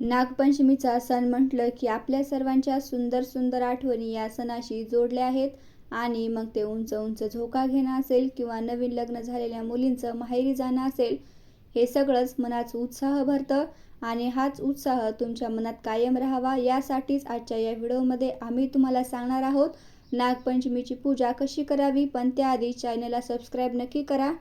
नागपंचमीचा सण म्हटलं की आपल्या सर्वांच्या सुंदर सुंदर आठवणी या सणाशी जोडल्या आहेत. आणि मग ते उंच उंच झोका घेणं असेल किंवा नवीन लग्न झालेल्या मुलींचं माहेरी जाणं असेल हे सगळंच मनात उत्साह भरतं. आणि हाच उत्साह तुमच्या मनात कायम राहावा यासाठीच आजच्या या व्हिडिओमध्ये आम्ही तुम्हाला सांगणार आहोत. नागपंचमीची पूजा कशी करावी? पण त्याआधी चॅनलला सबस्क्राईब नक्की करा.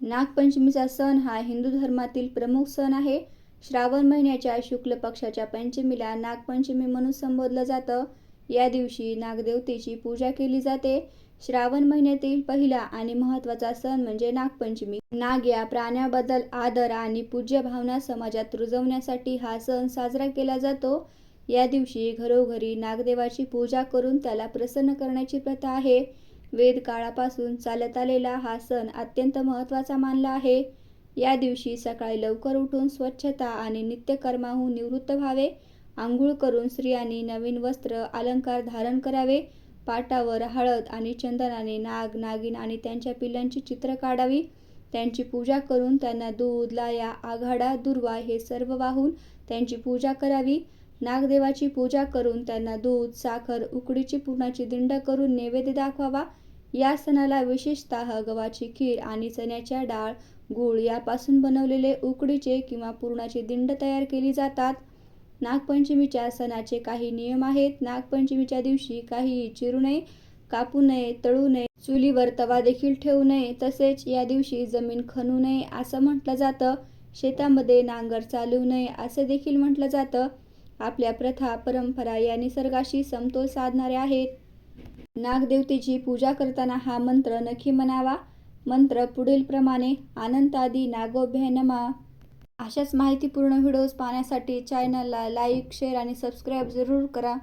नागपंचमीचा सण हा हिंदू धर्मातील प्रमुख सण आहे. श्रावण महिन्याच्या शुक्ल पक्षाच्या पंचमीला नागपंचमी म्हणून संबोधलं जातं. या दिवशी नागदेवतेची पूजा केली जाते. श्रावण महिन्यातील पहिला आणि महत्त्वाचा सण म्हणजे नागपंचमी. नाग या प्राण्याबद्दल आदर आणि पूज्य भावना समाजात रुजवण्यासाठी हा सण साजरा केला जातो. या दिवशी घरोघरी नागदेवाची पूजा करून त्याला प्रसन्न करण्याची प्रथा आहे. वेद काळापासून चालत आलेला हा सण अत्यंत महत्त्वाचा मानला आहे. या दिवशी सकाळी लवकर उठून स्वच्छता आणि नित्यकर्माहून निवृत्त व्हावे. आंघोळ करून स्त्रियांनी नवीन वस्त्र अलंकार धारण करावे. पाटावर हळद आणि चंदनाने नाग नागिन आणि त्यांच्या पिल्लांची चित्र काढावी. त्यांची पूजा करून त्यांना दूध लाया आघाडा दुर्वा हे सर्व वाहून त्यांची पूजा करावी. नागदेवाची पूजा करून त्यांना दूध साखर उकडीची पुरणाची दिंड करून नैवेद्य दाखवावा. या सणाला विशेषतः गव्हाची खीर आणि चण्याच्या डाळ गूळ यापासून बनवलेले उकडीचे किंवा पुरणाचे दिंड तयार केली जातात. नागपंचमीच्या सणाचे काही नियम आहेत. नागपंचमीच्या दिवशी काहीही चिरू नये कापू नये तळू नये चुलीवर तवा देखील ठेवू नये. तसेच या दिवशी जमीन खणू नये असं म्हटलं जातं. शेतामध्ये नांगर चालवू नये असे देखील म्हटलं जातं. आपल्या प्रथा परंपरा या निसर्गाशी समतोल साधणाऱ्या आहेत. नागदेवतेची पूजा करताना हा मंत्र नक्की म्हणावा. मंत्र पुढील प्रमाणे अनंतादी नागोभ्य नमा. अशाच माहितीपूर्ण व्हिडिओज पाहण्यासाठी चॅनलला लाईक शेअर आणि सबस्क्राईब जरूर करा.